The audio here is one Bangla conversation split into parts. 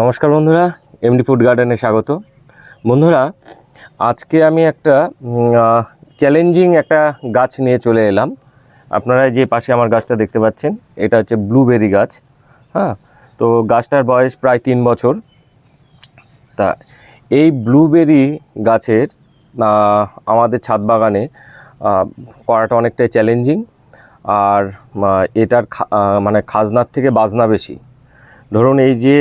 নমস্কার বন্ধুরা এমডি ফুড গার্ডেনে স্বাগত। বন্ধুরা, আজকে আমি একটা চ্যালেঞ্জিং একটা গাছ নিয়ে চলে এলাম। আপনারা যে পাশে আমার গাছটা দেখতে পাচ্ছেন, এটা হচ্ছে ব্লুবেরি গাছ। হ্যাঁ তো গাছটার বয়স প্রায় তিন বছর। তা এই ব্লুবেরি গাছের আমাদের ছাদ বাগানে করাটা অনেকটাই চ্যালেঞ্জিং আর এটার মানে খাজনার থেকে বাজনা বেশি। ধরুন এই যে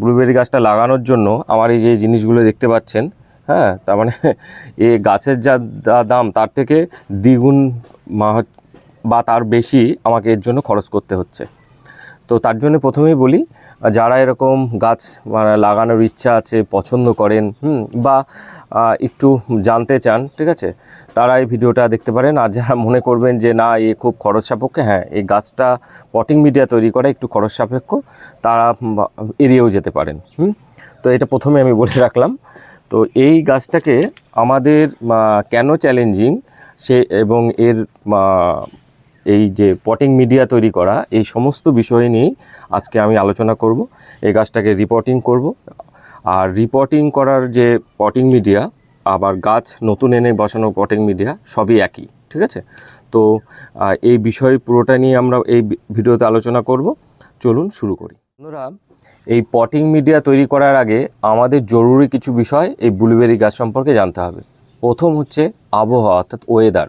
ব্লুবেরি গাছটা লাগানোর জন্য আমার এই যে জিনিসগুলো দেখতে পাচ্ছেন হ্যাঁ তার মানে এই গাছের যা দাম, তার থেকে দ্বিগুণ বা তার বেশি আমাকে এর জন্য খরচ করতে হচ্ছে। তো তার জন্য প্রথমেই বলি যারা এরকম গাছ মানে লাগানোর ইচ্ছা আছে, পছন্দ করেন বা একটু জানতে চান, ঠিক আছে তারা এই ভিডিওটা দেখতে পারেন। আর যারা মনে করবেন যে, না, এ খুব খরচ সাপেক্ষ। হ্যাঁ এই গাছটা পটিং মিডিয়া তৈরি করা একটু খরচ সাপেক্ষ, তারা এড়িয়েও যেতে পারেন। হুম? তো এটা প্রথমে আমি বলে রাখলাম। তো এই গাছটাকে আমাদের কেন চ্যালেঞ্জিং সে, এবং এর এই যে পটিং মিডিয়া তৈরি করা, এই সমস্ত বিষয় নিয়েই আজকে আমি আলোচনা করব। এই গাছটাকে রিপোর্টিং করব। আর রিপোর্টিং করার যে পটিং মিডিয়া আবার গাছ নতুন এনে বসানো পটিং মিডিয়া সবই একই, ঠিক আছে? তো এই বিষয় পুরোটা নিয়ে আমরা এই ভিডিওতে আলোচনা করব। চলুন শুরু করি। বন্ধুরা, এই পটিং মিডিয়া তৈরি করার আগে আমাদের জরুরি কিছু বিষয় এই ব্লুবেরি গাছ সম্পর্কে জানতে হবে। প্রথম হচ্ছে আবহাওয়া, অর্থাৎ ওয়েদার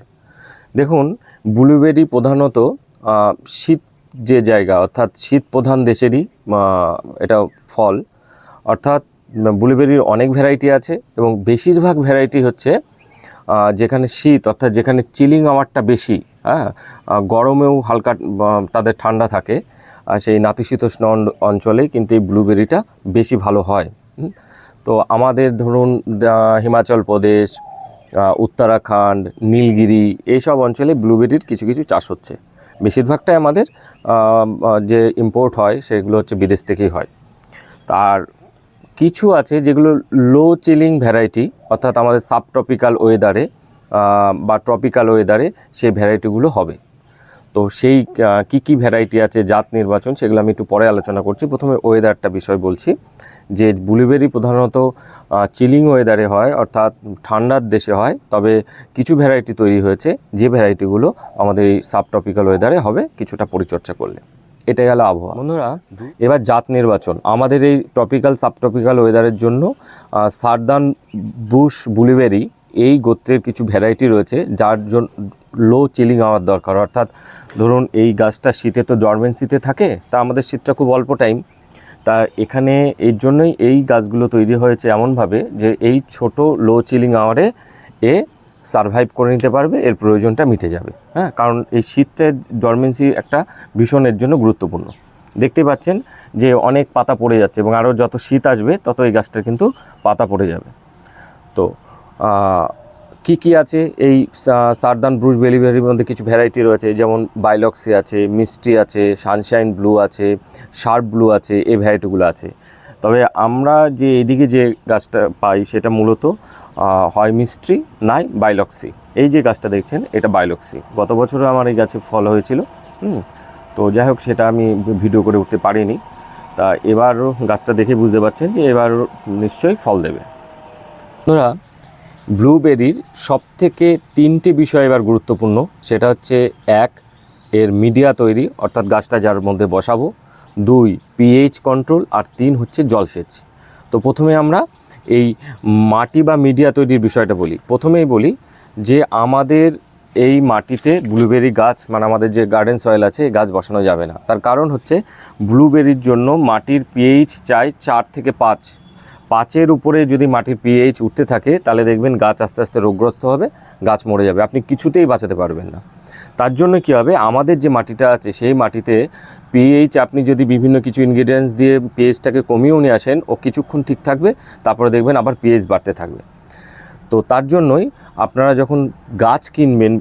দেখুন, ব্লুবেরি প্রধানত শীত যে জায়গা, অর্থাৎ শীত প্রধান দেশেরই এটা ফল। অর্থাৎ ব্লুবেরির অনেক ভ্যারাইটি আছে এবং বেশিরভাগ ভ্যারাইটি হচ্ছে যেখানে শীত অর্থাৎ যেখানে চিলিং আওয়ারটা বেশি হ্যাঁ গরমেও হালকা তাদের ঠান্ডা থাকে সেই নাতিশীতোষ্ণ অঞ্চলে কিন্তু এই ব্লুবেরিটা বেশি ভালো হয় তো আমাদের ধরুন হিমাচল প্রদেশ উত্তরাখণ্ড, নীলগিরি এইসব অঞ্চলে ব্লুবেরির কিছু কিছু চাষ হচ্ছে। বেশিরভাগটাই আমাদের যে ইম্পোর্ট হয় সেগুলো হচ্ছে বিদেশ থেকেই হয়। তার কিছু আছে যেগুলো লো চিলিং ভ্যারাইটি অর্থাৎ আমাদের সাব ট্রপিক্যাল ওয়েদারে বা ট্রপিক্যাল ওয়েদারে সেই ভ্যারাইটিগুলো হবে। তো সেই কি কি ভ্যারাইটি আছে, জাত নির্বাচন সেগুলো আমি একটু পরে আলোচনা করছি। প্রথমে ওয়েদারটা বিষয় বলছি। যে ব্লুবেরি প্রধানত চিলিং ওয়েদারে হয়, অর্থাৎ ঠান্ডার দেশে হয়, তবে কিছু ভ্যারাইটি তৈরি হয়েছে। যে ভ্যারাইটিগুলো আমাদের এই সাব ট্রপিক্যাল ওয়েদারে হবে, কিছুটা পরিচর্যা করলে। এটা গেল আবহাওয়া। বন্ধুরা এবার জাত নির্বাচন। আমাদের এই ট্রপিক্যাল সাব ট্রপিক্যাল ওয়েদারের জন্য সারদান বুশ ব্লুবেরি এই গোত্রের কিছু ভ্যারাইটি রয়েছে যার জন্য লো চিলিং হওয়ার দরকার। অর্থাৎ ধরুন এই গাছটা শীতে তো ডরমেন্সিতে থাকে তা আমাদের শীতটা খুব অল্প টাইম তা এখানে এর জন্যই এই গাছগুলো তৈরি হয়েছে এমনভাবে যে এই ছোট লো চিলিং আওয়ারে এ সারভাইভ করে নিতে পারবে, এর প্রয়োজনটা মিটে যাবে। হ্যাঁ কারণ এই শীতটা ডরমেন্সি একটা ভীষণের জন্য গুরুত্বপূর্ণ। দেখতে পাচ্ছেন যে অনেক পাতা পড়ে যাচ্ছে এবং আরও যত শীত আসবে, তত এই গাছটার কিন্তু পাতা পড়ে যাবে। তো কি কি আছে? এই সারদান ব্রুশ বেলিভেরির মধ্যে কিছু ভ্যারাইটি রয়েছে, যেমন বাইলক্সি আছে, মিষ্টি আছে সানশাইন ব্লু আছে শার্প ব্লু আছে, এই ভ্যারাইটিগুলো আছে। তবে আমরা যে এদিকে যে গাছটা পাই সেটা মূলত হয় মিস্ট্রি নাই বাইলক্সি। এই যে গাছটা দেখছেন, এটা বাইলক্সি। গত বছরও আমার এই গাছে ফল হয়েছিল, হুম? তো যাই হোক, সেটা আমি ভিডিও করে উঠতে পারিনি। তা এবারও গাছটা দেখে বুঝতে পারছেন যে এবার নিশ্চয়ই ফল দেবে। বন্ধুরা, ব্লুবেরির সব থেকে তিনটে বিষয় এবার গুরুত্বপূর্ণ। সেটা হচ্ছে, এক, এর মিডিয়া তৈরি, অর্থাৎ গাছটা যার মধ্যে বসাবো। দুই পিএইচ কন্ট্রোল আর তিন হচ্ছে জলসেচ। তো প্রথমে আমরা এই মাটি বা মিডিয়া তৈরির বিষয়টা বলি। প্রথমেই বলি যে আমাদের এই মাটিতে ব্লুবেরি গাছ মানে আমাদের যে গার্ডেন সয়েল আছে, এই গাছ বসানো যাবে না। তার কারণ হচ্ছে ব্লুবেরির জন্য মাটির পিএইচ চাই চার থেকে পাঁচ। পাঁচের উপরে যদি মাটির পিএইচ উঠতে থাকে, তাহলে দেখবেন গাছ আস্তে আস্তে রোগগ্রস্ত হবে, গাছ মরে যাবে। আপনি কিছুতেই বাঁচাতে পারবেন না। তার জন্য কী হবে? আমাদের যে মাটিটা আছে, সেই মাটিতে পিএইচ আপনি যদি বিভিন্ন কিছু ইনগ্রিডিয়েন্টস দিয়ে পিএইচটাকে কমিয়েও নিয়ে আসেন, ও কিছুক্ষণ ঠিক থাকবে, তারপরে দেখবেন আবার পিএইচ বাড়তে থাকবে। তো তার জন্যই আপনারা যখন গাছ কিনবেন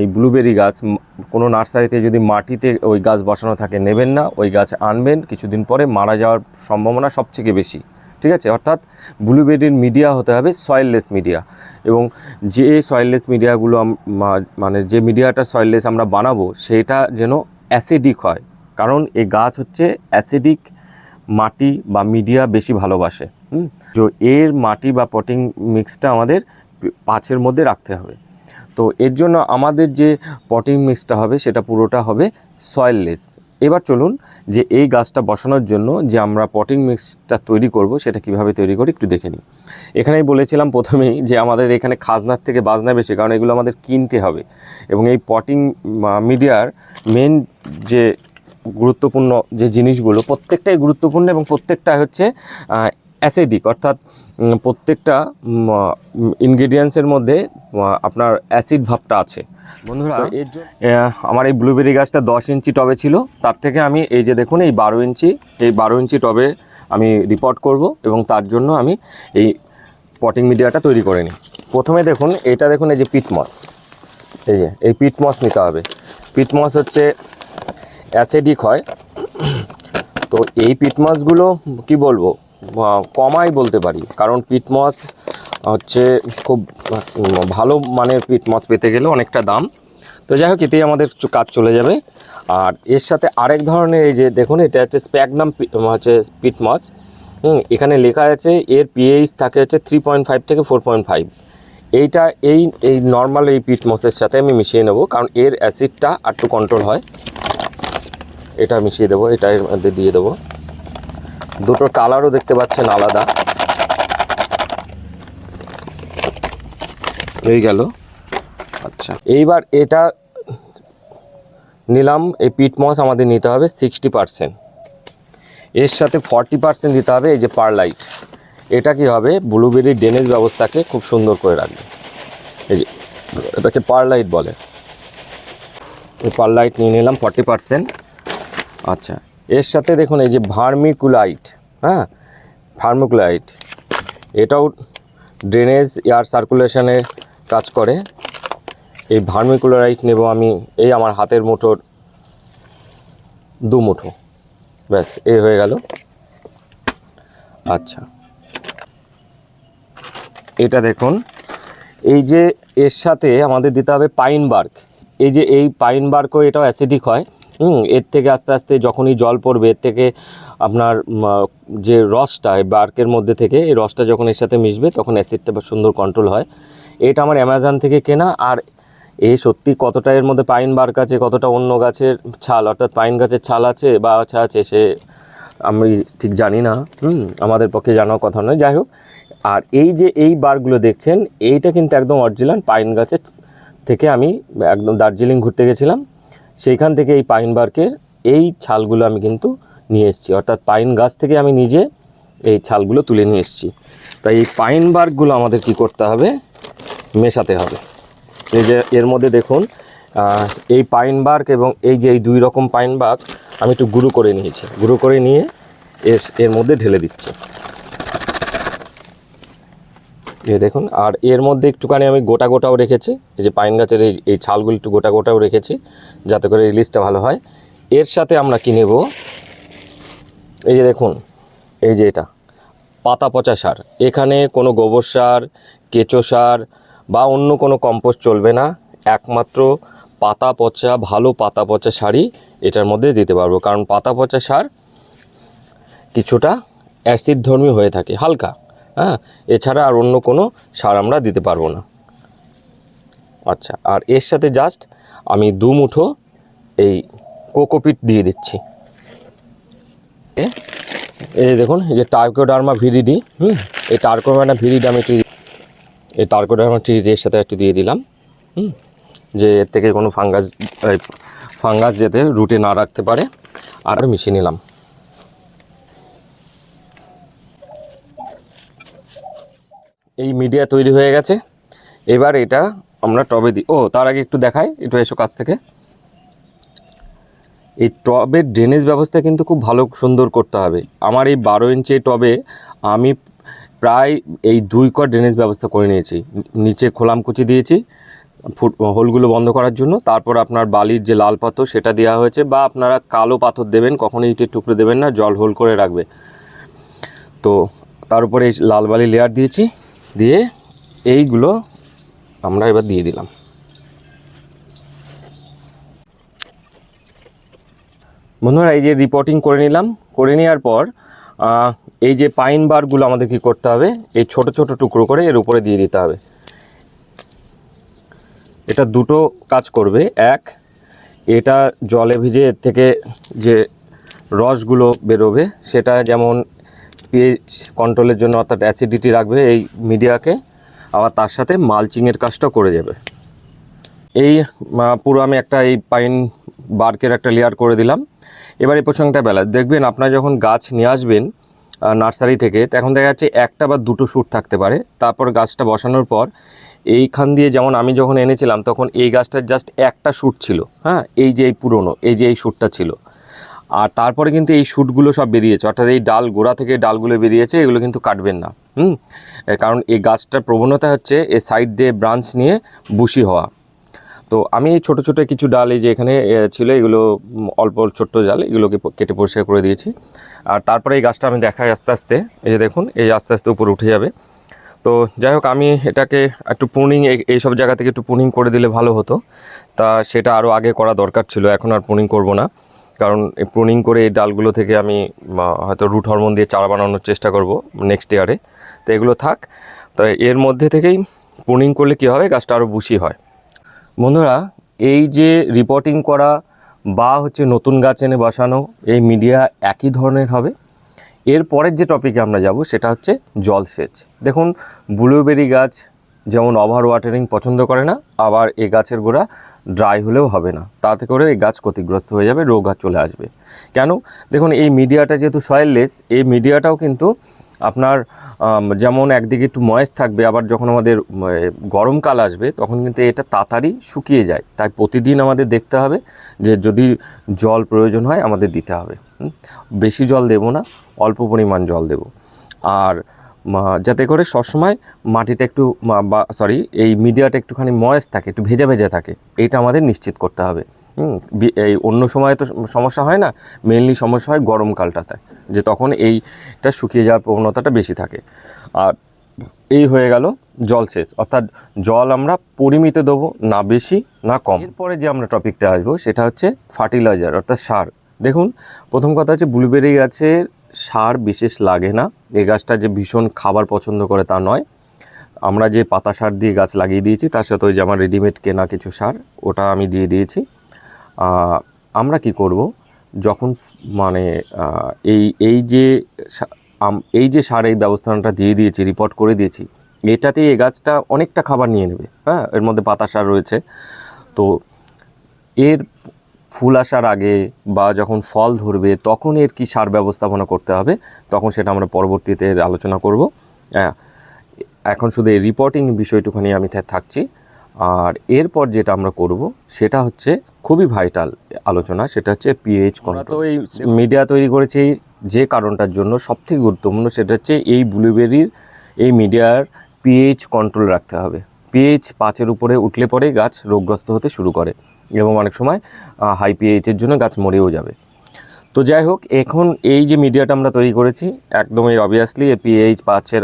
এই ব্লুবেরি গাছ কোনো নার্সারিতে যদি মাটিতে ওই গাছ বসানো থাকে, নেবেন না, ওই গাছ আনবেন, কিছুদিন পরে মারা যাওয়ার সম্ভাবনা সবথেকে বেশি। ঠিক আছে? অর্থাৎ ব্লুবেরির মিডিয়া হতে হবে সয়েললেস মিডিয়া এবং যে সয়েললেস মিডিয়াগুলো মানে যে মিডিয়াটা সয়েললেস আমরা বানাবো, সেটা যেন অ্যাসিডিক হয়। কারণ এই গাছ হচ্ছে অ্যাসিডিক মাটি বা মিডিয়া বেশি ভালোবাসে, হুম? তো এর মাটি বা পটিং মিক্সটা আমাদের পাঁচের মধ্যে রাখতে হবে। তো এর জন্য আমাদের যে পটিং মিক্সটা হবে সেটা পুরোটা হবে সয়েললেস। এবার চলুন যে এই গাছটা বসানোর জন্য যে আমরা পটিং মিক্সটা তৈরি করব সেটা কীভাবে তৈরি করি একটু দেখে নিই। এখানেই বলেছিলাম প্রথমেই যে আমাদের এখানে খাজনার থেকে বাজনা বেশি, কারণ এগুলো আমাদের কিনতে হবে। এবং এই পটিং মিডিয়ার মেন যে গুরুত্বপূর্ণ যে জিনিসগুলো প্রত্যেকটাই গুরুত্বপূর্ণ এবং প্রত্যেকটা হচ্ছে অ্যাসিডিক অর্থাৎ প্রত্যেকটা ইনগ্রিডিয়েন্টসের মধ্যে আপনার অ্যাসিড ভাবটা আছে। বন্ধুরা এর জন্য আমার এই ব্লুবেরি গাছটা দশ ইঞ্চি টবে ছিল তার থেকে আমি এই যে দেখুন এই বারো ইঞ্চি এই বারো ইঞ্চি টবে আমি রিপোর্ট করব এবং তার জন্য আমি এই পটিং মিডিয়াটা তৈরি করে নিই। প্রথমে দেখুন এটা দেখুন এই যে পিটমস এই যে এই পিটমস নিতে হবে। পিটমস হচ্ছে অ্যাসিডিক হয়। তো এই পিটমসগুলো কি বলব? কমাই বলতে পারি। কারণ পিটমস হচ্ছে খুব ভালো মানের পিটমস পেতে গেলে অনেকটা দাম। তো যাই হোক, এতেই আমাদের কাজ চলে যাবে। আর এর সাথে আরেক ধরনের এই যে, দেখুন, এটা হচ্ছে স্প্যাগনাম হচ্ছে পিটমস হুম, এখানে লেখা আছে, এর পিএইচ থাকে হচ্ছে থ্রি পয়েন্ট ফাইভ থেকে ফোর পয়েন্ট ফাইভ এইটা এই এই নর্মাল এই পিটমসের সাথে আমি মিশিয়ে নেব, কারণ এর অ্যাসিডটা একটু কন্ট্রোল হয়। এটা মিশিয়ে দেবো এটা এর মধ্যে দিয়ে দেবো। দুটো কালারও দেখতে পাচ্ছেন আলাদা। এই গেল। আচ্ছা এইবার এটা নিলাম, এই পিটমস আমাদের নিতে হবে সিক্সটি পারসেন্ট এর সাথে ফর্টি পারসেন্ট দিতে হবে এই যে পারলাইট। এটা কি হবে? ব্লুবেরির ড্রেনেজ ব্যবস্থাকে খুব সুন্দর করে রাখবে। এই যে, এটাকে পারলাইট বলে। এই পারলাইট নিয়ে নিলাম ফর্টি পারসেন্ট আচ্ছা এর সাথে দেখুন এই যে ভার্মিকুলাইট হ্যাঁ? ভার্মিকুলাইট, এটাও ড্রেনেজ, এয়ার সার্কুলেশনে কাজ করে। এই ভার্মিকুলারাইট নেব আমি, এই আমার হাতের মুঠোর দু মুঠো ব্যাস, এই হয়ে গেল। আচ্ছা। এটা দেখুন, এই যে এর সাথে আমাদের দিতে হবে পাইন বার্ক। এই যে এই পাইন বার্কও এটাও অ্যাসিডিক হয়। এর থেকে আস্তে আস্তে যখনই জল পড়বে, এর থেকে আপনার যে রসটা বার্কের মধ্যে থেকে, এই রসটা যখন এর সাথে মিশবে, তখন অ্যাসিডটা সুন্দর কন্ট্রোল হয়। এটা আমার অ্যামাজন থেকে কেনা, আর এই সত্যি কতটা এর মধ্যে পাইন বার্ক আছে, কতটা অন্য গাছের ছাল, অর্থাৎ পাইন গাছের ছাল আছে বা আচ্ছা আছে, সে আমি ঠিক জানি না। হুম, আমাদের পক্ষে জানার কথা নয়। যাই হোক, আর এই যে এই বারগুলো দেখছেন, এইটা কিন্তু একদম অরিজিনাল পাইন গাছের থেকে আমি একদম দার্জিলিং ঘুরতে গেছিলাম। সেইখান থেকে এই পাইন বার্কের এই ছালগুলো আমি কিন্তু নিয়ে এসেছি। অর্থাৎ পাইন গাছ থেকে আমি নিজে এই ছালগুলো তুলে নিয়ে এসেছি। তাই এই পাইন বার্কগুলো আমাদের কি করতে হবে? মেশাতে হবে। এই যে এর মধ্যে দেখুন এই পাইন বার্ক এবং এই যে এই দুই রকম পাইন বার্ক আমি একটু গুঁড়ো করে নিয়েছি। গুঁড়ো করে নিয়ে এর এর মধ্যে ঢেলে দিচ্ছি। এই দেখুন, আর এর মধ্যে একটুখানি আমি গোটা গোটাও রেখেছি, এই যে পাইন গাছের এই এই ছালগুলো একটু গোটা গোটাও রেখেছি, যাতে করে রিলিজটা ভালো হয়। এর সাথে আমরা কি নেব? এই যে দেখুন, এই যে এটা, পাতা পচা সার। এখানে কোনো গোবর সার, কেঁচো সার বা অন্য কোনো কম্পোস্ট চলবে না, একমাত্র পাতা পচা, ভালো পাতা পচা সারই এটার মধ্যে দিতে পারব। কারণ পাতা পচা সার কিছুটা অ্যাসিড ধর্মী হয়ে থাকে, হালকা। হ্যাঁ এছাড়া আর অন্য কোনো সার আমরা দিতে পারব না। আচ্ছা আর এর সাথে জাস্ট আমি দু মুঠো এই কোকোপিট দিয়ে দিচ্ছি। এই দেখুন, এই যে টার্কোডার্মা ভিরিডি হুম, এই টার্কোডার্মা ভিরিডি আমি একটু এই টার্কোডার্মা ভিরিডি এর সাথে একটু দিয়ে দিলাম, হুম, যে এর থেকে কোনো ফাঙ্গাস ফাঙ্গাস যাতে রুটে না রাখতে পারে, আর মিশিয়ে নিলাম। এই মিডিয়া তৈরি হয়ে গেছে। এবার এটা আমরা টবে দিই ও, তার আগে একটু দেখাই, একটু এসো কাছ থেকে। এই টবের ড্রেনেজ ব্যবস্থা কিন্তু খুব ভালো, সুন্দর করতে হবে। আমার এই বারো ইঞ্চি টবে আমি প্রায় এই দুই কর ড্রেনেজ ব্যবস্থা করে নিয়েছি। নিচে খোলামকুচি দিয়েছি, ফুট হোলগুলো বন্ধ করার জন্য। তারপর আপনার বালির যে লাল পাথর, সেটা দেওয়া হয়েছে, বা আপনারা কালো পাথর দেবেন কখনো ইটের টুকরো দেবেন না, জল হোল করে রাখবে। তো তার উপরে এই লাল বালি লেয়ার দিয়েছি। দিয়ে এইগুলো আমরা এবার দিয়ে দিলাম। বন্ধুরা, এই যে রিপোর্টিং করে নিলাম। করে নেওয়ার পর এই যে পাইন বারগুলো আমাদের কি করতে হবে, এই ছোট ছোট টুকরো করে এর উপরে দিয়ে দিতে হবে। এটা দুটো কাজ করবে। এক, এটা জলে ভিজে থেকে যে রসগুলো বেরোবে, সেটা যেমন পিএইচ কন্ট্রোলের জন্য অর্থাৎ অ্যাসিডিটি রাখবে এই মিডিয়াকে আবার তার সাথে মালচিংয়ের কাজটা করে যাবে। এই পুরো আমি একটা এই পাইন বার্কের একটা লেয়ার করে দিলাম। এবার এই প্রসঙ্গটা বেলা দেখবেন আপনারা যখন গাছ নিয়ে আসবেন নার্সারি থেকে তখন দেখা যাচ্ছে একটা বা দুটো শ্যুট থাকতে পারে। তারপর গাছটা বসানোর পর, এইখান দিয়ে যেমন আমি যখন এনেছিলাম, তখন এই গাছটার জাস্ট একটা শ্যুট ছিল। হ্যাঁ এই যে এই পুরনো, এই যে এই শ্যুটটা ছিল। আর তারপরে কিন্তু এই শ্যুটগুলো সব বেরিয়েছে। অর্থাৎ এই ডাল গোড়া থেকে ডালগুলো বেরিয়েছে, এগুলো কিন্তু কাটবেন না, হুম? কারণ এই গাছটার প্রবণতা হচ্ছে এই সাইড দিয়ে ব্রাঞ্চ নিয়ে বুশি হওয়া। তো আমি এই ছোটো ছোটো কিছু ডাল এই যে এখানে ছিল, এগুলো অল্প ছোট্ট জাল, এগুলোকে কেটে পরিষ্কার করে দিয়েছি। আর তারপরে এই গাছটা আমি দেখাই আস্তে আস্তে, এই যে দেখুন, এই আস্তে আস্তে উপরে উঠে যাবে। তো যাই হোক, আমি এটাকে একটু পুনিং এই সব জায়গা থেকে একটু পুনিং করে দিলে ভালো হতো। তা সেটা আরও আগে করা দরকার ছিল, এখন আর পুনিং করব না। কারণ এই প্রুনিং করে এই ডালগুলো থেকে আমি হয়তো রুট হরমোন দিয়ে চারা বানানোর চেষ্টা করব নেক্সট ইয়ারে তো এগুলো থাক। তো এর মধ্যে থেকেই প্রুনিং করলে কী হবে? গাছটা আরও বুশি হয়। বন্ধুরা, এই যে রিপোর্টিং করা বা হচ্ছে নতুন গাছ এনে বসানো, এই মিডিয়া একই ধরনের হবে। এর পরের যে টপিকে আমরা যাব সেটা হচ্ছে জলসেচ দেখুন ব্লুবেরি গাছ যেমন ওভার ওয়াটারিং পছন্দ করে না, আবার এ গাছের গোড়া ড্রাই হলেও হবে না। তাতে করে এই গাছ ক্ষতিগ্রস্ত হয়ে যাবে, রোগ আর চলে আসবে। কেন? দেখুন, এই মিডিয়াটা যেহেতু সয়েললেস এই মিডিয়াটাও কিন্তু আপনার যেমন একদিকে একটু ময়েস থাকবে, আবার যখন আমাদের গরমকাল আসবে, তখন কিন্তু এটা তাড়াতাড়ি শুকিয়ে যায়। তাই প্রতিদিন আমাদের দেখতে হবে যে যদি জল প্রয়োজন হয়, আমাদের দিতে হবে। বেশি জল দেব না, অল্প পরিমাণ জল দেব। আর যাতে করে সবসময় মাটিটা একটু বা সরি এই মিডিয়াটা একটুখানি ময়েস থাকে, একটু ভেজা ভেজা থাকে, এটা আমাদের নিশ্চিত করতে হবে। এই অন্য সময় তো সমস্যা হয় না মেনলি সমস্যা হয় গরমকালটাতে যে তখন এইটা শুকিয়ে যাওয়ার প্রবণতাটা বেশি থাকে। আর এই হয়ে গেল জলসেচ অর্থাৎ জল আমরা পরিমিত দেবো, না বেশি, না কম। এরপরে যে আমরা টপিকটা আসব, সেটা হচ্ছে ফার্টিলাইজার অর্থাৎ সার। দেখুন, প্রথম কথা হচ্ছে ব্লুবেরি গাছের সার বিশেষ লাগে না। এই গাছটা যে ভীষণ খাবার পছন্দ করে তা নয়। আমরা যে পাতা সার দিয়ে গাছ লাগিয়ে দিয়েছি, তার সাথে ওই যে আমার রেডিমেড কেনা কিছু সার, ওটা আমি দিয়ে দিয়েছি। আমরা কি করব? যখন মানে এই এই যে এই যে সার এই ব্যবস্থাটা দিয়ে দিয়েছি রিপোর্ট করে দিয়েছি, এটাতেই এই গাছটা অনেকটা খাবার নিয়ে নেবে। হ্যাঁ এর মধ্যে পাতা সার রয়েছে। তো এর ফুল আসার আগে বা যখন ফল ধরবে তখন এর কি সার ব্যবস্থাপনা করতে হবে তখন সেটা আমরা পরবর্তীতে আলোচনা করব। হ্যাঁ এখন শুধু এই রিপোর্টিং বিষয়টুখানি আমি থাকছি। আর এরপর যেটা আমরা করব সেটা হচ্ছে খুবই ভাইটাল আলোচনা সেটা হচ্ছে পিএইচ আমরা তো এই মিডিয়া তৈরি করেছি যে কারণটার জন্য সবথেকে গুরুত্বপূর্ণ সেটা হচ্ছে এই ব্লুবেরির এই মিডিয়ার পিএইচ কন্ট্রোল রাখতে হবে। পিএইচ পাঁচের উপরে উঠলে পরে গাছ রোগগ্রস্ত হতে শুরু করে। এবং অনেক সময় হাই পিএইচের জন্য গাছ মরেও যাবে। তো যাই হোক, এখন এই যে মিডিয়াটা আমরা তৈরি করেছি, একদমই অবভিয়াসলি পিএইচ পাঁচের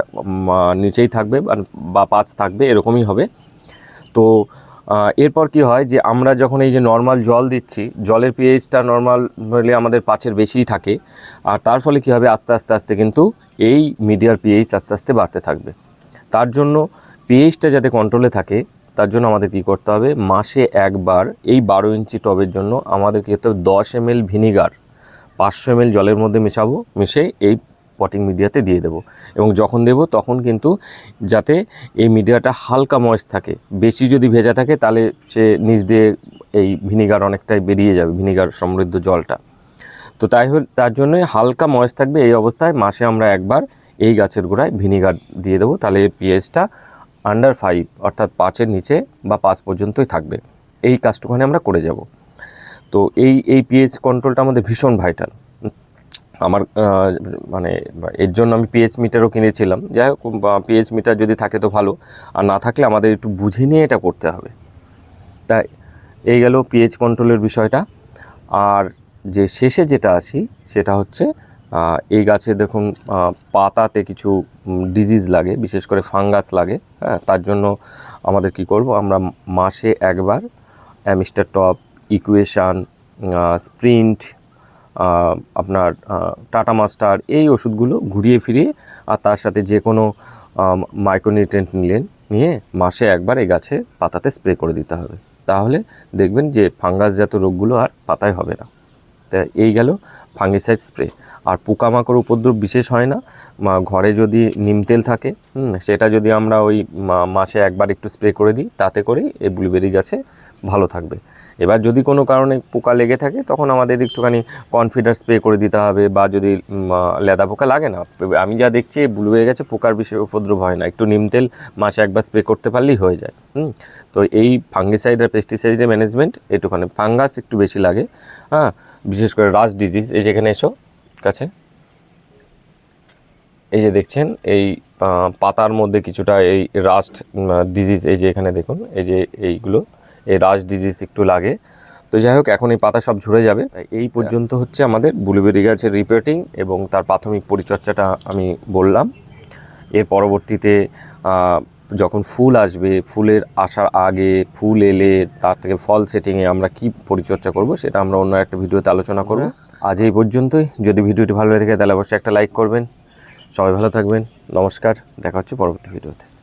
নিচেই থাকবে বা- বা পাঁচ থাকবে, এরকমই হবে। তো এরপর কি হয় যে আমরা যখন এই যে নর্মাল জল দিচ্ছি, জলের পিএইচটা নর্মাল হলে আমাদের পাঁচের বেশিই থাকে, আর তার ফলে কী হবে? আস্তে আস্তে আস্তে কিন্তু এই মিডিয়ার পিএইচ আস্তে আস্তে বাড়তে থাকবে। তার জন্য পিএইচটা যাতে কন্ট্রোলে থাকে তার জন্য আমাদের কী করতে হবে? মাসে একবার এই বারো ইঞ্চি টবের জন্য আমাদের কী করতে হবে? দশ এম ভিনিগার, পাঁচশো এম জলের মধ্যে মেশাবো মিশে এই পটিং মিডিয়াতে দিয়ে দেবো। এবং যখন দেবো, তখন কিন্তু যাতে এই মিডিয়াটা হালকা ময়েস থাকে। বেশি যদি ভেজা থাকে, তাহলে সে নিচ দিয়ে এই ভিনিগার অনেকটাই বেরিয়ে যাবে, ভিনিগার সমৃদ্ধ জলটা। তো তাই তার জন্যই হালকা ময়েস থাকবে এই অবস্থায়। মাসে আমরা একবার এই গাছের গোড়ায় ভিনিগার দিয়ে দেবো। তাহলে এর পিএইচটা আন্ডার ফাইভ অর্থাৎ পাঁচের নিচে বা পাঁচ পর্যন্তই থাকবে। এই কাজটুখানি আমরা করে যাব। তো এই এই পিএইচ কন্ট্রোলটা আমাদের ভীষণ ভাইটাল আমার মানে এর জন্য আমি পিএইচ মিটারও কিনেছিলাম। যাই হোক পিএইচ মিটার যদি থাকে তো ভালো। আর না থাকলে আমাদের একটু বুঝে নিয়ে এটা করতে হবে। তাই, এই গেল পিএইচ কন্ট্রোলের বিষয়টা। আর যে শেষে যেটা আসি, সেটা হচ্ছে এই গাছে দেখুন পাতাতে কিছু ডিজিজ লাগে, বিশেষ করে ফাঙ্গাস লাগে হ্যাঁ? তার জন্য আমাদের কি করব, আমরা মাসে একবার অ্যামিস্টার টপ ইকুয়েশান স্প্রিন্ট আপনার টাটা মাস্টার, এই ওষুধগুলো ঘুরিয়ে ফিরিয়ে আর তার সাথে যে কোনো মাইক্রোনিউট্রেন্ট নিলেন, নিয়ে মাসে একবার এই গাছে পাতাতে স্প্রে করে দিতে হবে। তাহলে দেখবেন যে ফাঙ্গাসজাত রোগগুলো আর পাতায় হবে না। তা এই গেল। Fungicide spray. আর পোকামাকড় উপদ্রব বিশেষ হয় না। ঘরে যদি নিম তেল থাকে সেটা যদি আমরা ওই মাসে একবার একটু স্প্রে করে দিই, তাতে করেই এই ব্লুবেরি গাছে ভালো থাকবে। এবার যদি কোনো কারণে পোকা লেগে থাকে, তখন আমাদের একটুখানি কনফিডার স্প্রে করে দিতে হবে, বা যদি লেদা পোকা লাগে না, আমি যা দেখছি ব্লুবেরি গাছে পোকার বিশেষ উপদ্রব হয় না। একটু নিম তেল মাসে একবার স্প্রে করতে পারলেই হয়ে যায়, হুম। তো এই ফাঙ্গিসাইড আর পেস্টিসাইডের ম্যানেজমেন্ট, একটুখানি ফাঙ্গাস একটু বেশি লাগে হ্যাঁ। বিশেষ করে রাস ডিজিজ এই যেখানে এসো, কাছে। এই যে দেখছেন, এই পাতার মধ্যে কিছুটা এই রাস্ট ডিজিজ এই যে এখানে দেখুন, এই যে এইগুলো, এই রাস্ট ডিজিজ একটু লাগে। তো যাই হোক, এখন এই পাতা সব ঝরে যাবে। এই পর্যন্ত হচ্ছে আমাদের ব্লুবেরি গাছের রিপোর্টিং এবং তার প্রাথমিক পরিচর্যাটা আমি বললাম। এর পরবর্তীতে যখন ফুল আসবে ফুলের আসার আগে ফুল এলে তার থেকে ফল সেটিংয়ে আমরা কি পরিচর্যা করব সেটা আমরা অন্য একটা ভিডিওতে আলোচনা করব। আজ এই পর্যন্তই। যদি ভিডিওটি ভালো লেগে থাকে তাহলে অবশ্যই একটা লাইক করবেন। সবাই ভালো থাকবেন। নমস্কার। দেখা হচ্ছে পরবর্তী ভিডিওতে।